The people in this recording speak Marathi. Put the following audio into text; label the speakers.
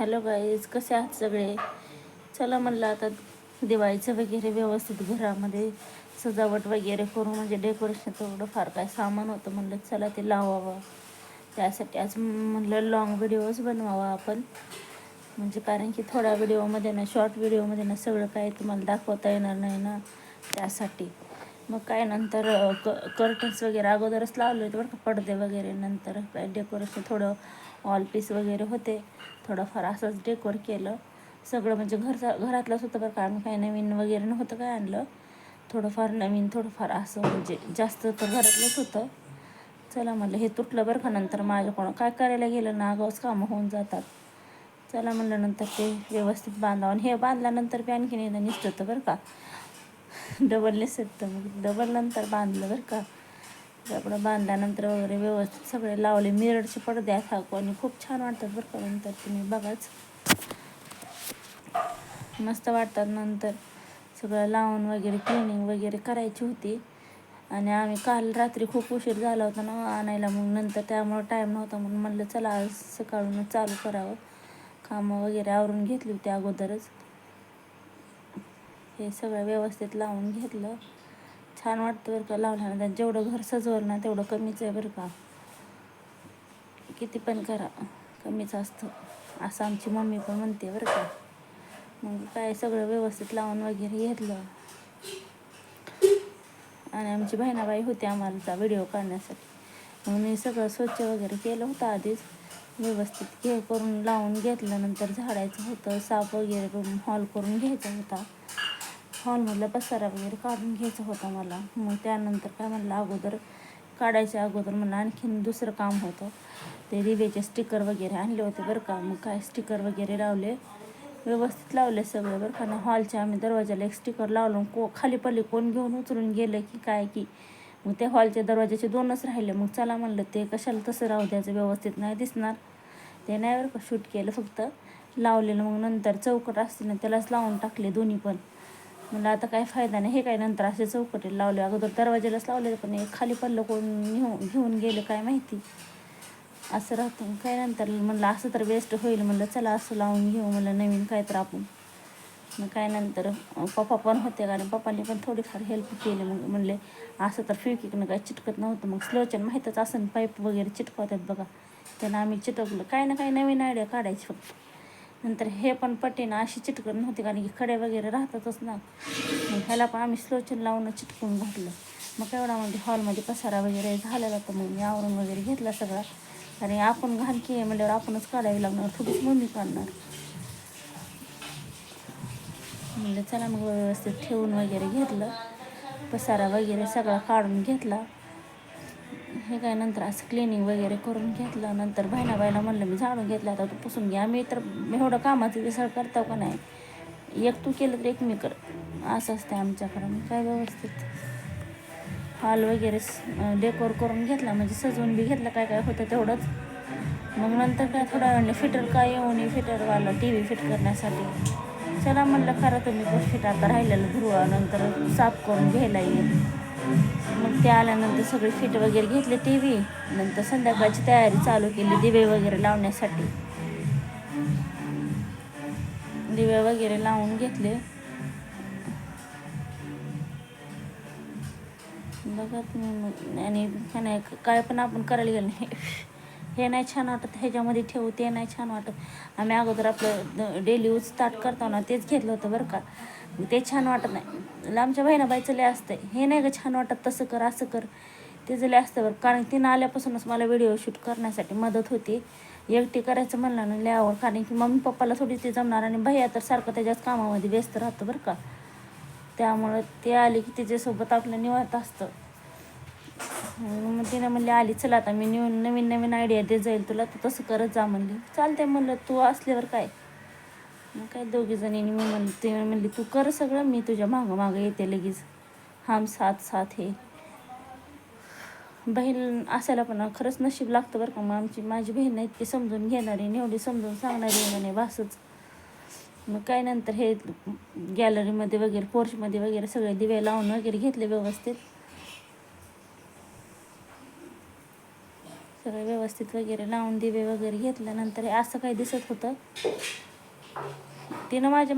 Speaker 1: हॅलो गाईज कसे आहात सगळे? चला म्हणलं आता दिवाळीचं वगैरे व्यवस्थित घरामध्ये सजावट वगैरे करू म्हणजे डेकोरेशन थोडं फार काय सामान होतं म्हणलं चला ते लावावं. त्यासाठी आज म्हणलं लॉंग व्हिडिओच बनवावा आपण. म्हणजे कारण की थोड्या व्हिडिओमध्ये ना शॉर्ट व्हिडिओमध्ये ना सगळं काय तुम्हाला दाखवता येणार नाही ना त्यासाठी. मग काय नंतर क कर्टन्स वगैरे अगोदरच लावले होते बरं का पडदे वगैरे नंतर. काय डेकोरेशन थोडं ऑल पीस वगैरे होते. थोडंफार असंच डेकोर केलं. सगळं म्हणजे घरचा घरातलंच होतं बरं का आम्ही काही नवीन वगैरे नव्हतं काय आणलं. थोडंफार नवीन थोडंफार असं म्हणजे जास्त तर घरातलंच होतं. चला म्हणलं हे तुटलं बरं का नंतर माझ्याकडून काय करायला गेलं ना आगाऊच कामं होऊन जातात. चला म्हणलं नंतर ते व्यवस्थित बांधावं. आणि हे बांधल्यानंतर बी आणखीन एकदा निसतं बरं का. डबल निसतं मग डबल नंतर बांधलं बरं का. सगळं बांधल्यानंतर वगैरे व्यवस्थित सगळे लावले. मिरडचे पडदे आहेत आणि खूप छान वाटतात बरं का. नंतर तुम्ही बघाच. मस्त वाटतात नंतर. सगळं लावून वगैरे क्लिनिंग वगैरे करायची होती. आणि आम्ही काल रात्री खूप उशीर झाला होता ना आणायला. मग नंतर त्यामुळं टाईम नव्हता. म्हणून म्हणलं चला आज सकाळूनच चालू करावं. कामं वगैरे आवरून घेतली होती अगोदरच. हे सगळं व्यवस्थित लावून घेतलं. छान वाटतं बरं का लावल्यानंतर जेवढं घर सजवलं ना तेवढं कमीच आहे बरं का. किती पण करा कमीच असतं. असं आमची मम्मी पण म्हणते बरं का. मग काय सगळं व्यवस्थित लावून वगैरे घेतलं. आणि आमची बहिणाबाई होती आम्हाला व्हिडिओ काढण्यासाठी. मग मी सगळं स्वच्छ वगैरे केलं होतं आधीच. व्यवस्थित घे करून लावून घेतलं नंतर झाडायचं होतं. साफ वगैरे करून हॉल करून घ्यायचा होता. हॉलमधला पसारा वगैरे काढून घ्यायचा होता मला. मग त्यानंतर काय म्हणलं अगोदर काढायच्या अगोदर म्हणलं आणखीन दुसरं काम होतं. ते रिवेचे स्टिकर वगैरे आणले होते बरं का. मग काय स्टिकर वगैरे लावले. व्यवस्थित लावले सगळे बरं का. ना हॉलच्या आम्ही दरवाजाला एक स्टिकर लावलं को खाली पडले कोण घेऊन उचलून गेलं की काय की. मग ते हॉलच्या दरवाजाचे दोनच राहिले. मग चला म्हणलं ते कशाला तसं राहू द्यायचं? व्यवस्थित नाही दिसणार. ते नाही बरं का शूट केलं फक्त. लावलेलं मग नंतर चौकट असते ना त्यालाच लावून टाकले दोन्ही पण. म्हणलं आता काय फायदा नाही हे काय नंतर असे चौकटीत लावले. अगोदर दरवाजालाच लावले पण हे खाली पडलं कोण घेऊन घेऊन गेलं काय माहिती. असं राहतं. काय नंतर? म्हणलं असं तर बेस्ट होईल. म्हणलं चला असं लावून घेऊ. म्हणलं नवीन काय तर आपण. मग काय नंतर? पप्पा पण होते कारण पप्पांनी पण थोडीफार हेल्प केली. मग म्हणले असं तर फिरकीकडनं काय चिटकत नव्हतं. मग स्लोचन माहीतच असं पाईप वगैरे चिटकवतात बघा. त्यांना आम्ही चिटकलं. काय ना काही नवीन आयडिया काढायची फक्त. नंतर हे पण पट्टीनं अशी चिटकत नव्हती कारण की खडे वगैरे राहतातच ना. मग ह्याला पण आम्ही स्लोचन लावून चिटकून घातलं. मग केवढा म्हणजे हॉलमध्ये पसारा वगैरे झालेला तर मग मी आवरून वगैरे घेतला सगळा. आणि आपण घाण की आहे म्हणल्यावर आपणच काढावी लागणार थोडीच मम्मी काढणार. म्हणलं चला मग व्यवस्थित ठेवून वगैरे घेतलं. पसारा वगैरे सगळा काढून घेतला. हे काय नंतर असं क्लिनिंग वगैरे करून घेतलं. नंतर बहिणा बायला म्हणलं मी झाडून घेतलं आता तू पुसून घ्या. मी तर एवढं कामाचं विसर करतो का नाही? एक तू केलं तर एक मी कर. असं असतं आमच्याकडं. मग काय व्यवस्थित. हॉल वगैरे डेकोर करून घेतला. म्हणजे सजवून बी घेतलं काय काय होतं तेवढंच. मग नंतर काय थोड्या वेळाने फिटर काय येऊन फिटरवाला टी व्ही फिट करण्यासाठी? चला म्हणलं खरं तुम्ही पण फिट आता राहिलेलं धुवा. नंतर साफ करून घ्यायला येईल. मग ते आल्यानंतर सगळे फिट वगैरे घेतले टी व्ही नंतर संध्याकाळची तयारी चालू केली दिवे वगैरे लावण्यासाठी. दिवे वगैरे लावून घेतले. बघा तुम्ही मग. आणि नाही काय पण आपण करायला गेलं नाही. हे नाही छान वाटत ह्याच्यामध्ये ठेवू ते नाही छान वाटत. आम्ही अगोदर आपलं डेली यूज स्टार्ट करताना तेच घेतलं होतं बरं का. ते छान वाटत नाही. लांबच्या बहिणाबाईचं लय असतं हे नाही का छान वाटत तसं कर असं कर. तिचं लय असतं बरं. कारण तिनं आल्यापासूनच मला व्हिडिओ शूट करण्यासाठी मदत होती. एकटी करायचं म्हणलं ना लय आवड. कारण की मम्मी पप्पाला थोडी ती जमणार आणि भैया तर सारखं त्याच्याच कामामध्ये व्यस्त राहतं बरं का. त्यामुळं ते आले की तिच्यासोबत आपलं निवांत असतं. मग तिने म्हणली आली चला आता मी नवीन नवीन नवीन आयडिया दे जाईल तुला. तू तसं करत जा म्हणली. चालते म्हणलं तू असल्यावर काय? मग काय दोघी जणींनी मी म्हणली ते म्हणली तू कर सगळं मी तुझ्या मागं मागं येते लगेच. हम साथ साथ हे. बहीण असायला पण खरंच नशीब लागतं बरं का मग आमची माझी बहीण आहे ती समजून घेणारी एवढी समजून सांगणारी म्हणे भासच. मग काय नंतर हे गॅलरीमध्ये वगैरे पोर्चमध्ये वगैरे सगळे दिवे लावून वगैरे घेतले व्यवस्थित. सगळे व्यवस्थित वगैरे लावून दिवे वगैरे घेतल्यानंतर हे असं काही दिसत होतं. तिनं माझ्या